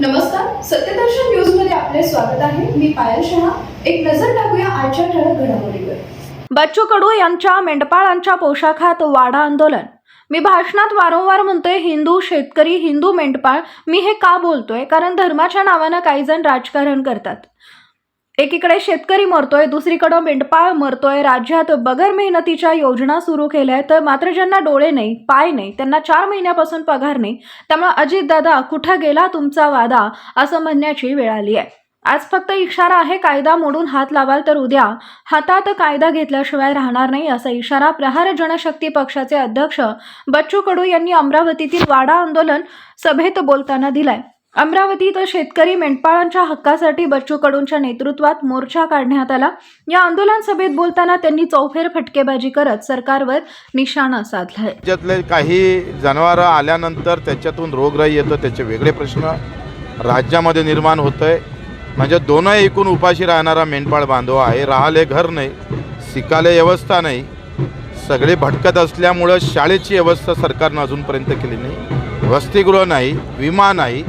नमस्कार सत्यदर्शन न्यूजमध्ये आपले स्वागत आहे. मी पायल शहा. एक नजर टाकूया आजच्या ठळक घडामोडीवर. बच्चू कडू यांच्या मेंढपाळांच्या पोशाखात वाडा आंदोलन. मी भाषणात वारंवार म्हणतोय हिंदू शेतकरी हिंदू मेंढपाळ मी हे का बोलतोय? कारण धर्माच्या नावानं काही जण राजकारण करतात. एकीकडे शेतकरी मरतोय दुसरीकडं मेंढपाळ मरतोय. राज्यात बगर मेहनतीच्या योजना सुरू केल्या आहेत तर मात्र ज्यांना डोळे नाही पाय नाही त्यांना चार महिन्यापासून पगार नाही त्यामुळे अजितदादा कुठं गेला तुमचा वादा? असं म्हणण्याची वेळ आली आहे. आज फक्त इशारा आहे कायदा मोडून हात लावाल तर उद्या. हातात कायदा घेतल्याशिवाय राहणार नाही असा इशारा प्रहार जनशक्ती पक्षाचे अध्यक्ष बच्चू कडू यांनी अमरावतीतील वाडा आंदोलन सभेत बोलताना दिलाय. अमरावतीत शेतकरी मेंढपाळांच्या हक्कासाठी बच्चू कडूंच्या नेतृत्वात मोर्चा काढण्यात आला. या आंदोलन सभेत बोलताना त्यांनी चौफेर फटकेबाजी करत सरकारवर निशाणा साधला राज्यातले काही जनावरं आल्यानंतर त्याच्यातून रोगराई येतं त्याचे वेगळे प्रश्न राज्यामध्ये निर्माण होत आहे म्हणजे दोनही एकूण उपाशी राहणारा मेंढपाळ बांधव आहे राहले घर नाही शिकाले व्यवस्था नाही. सगळे भटकत असल्यामुळं शाळेची व्यवस्था सरकारनं अजूनपर्यंत केली नाही. वसतिगृह नाही विमा नाही.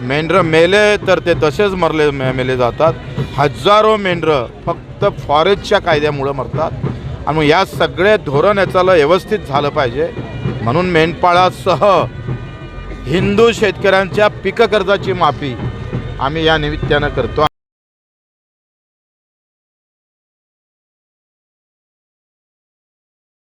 मेंढरं मेले तर ते तसेच मरले मे- मेले जातात. हजारो मेंढरं फक्त फॉरेस्टच्या कायद्यामुळं मरतात. आणि मग या सगळे धोरण याचाला व्यवस्थित झालं पाहिजे. म्हणून मेंढपाळासह हिंदू शेतकऱ्यांच्या पीक कर्जाची माफी आम्ही या निमित्तानं करतो.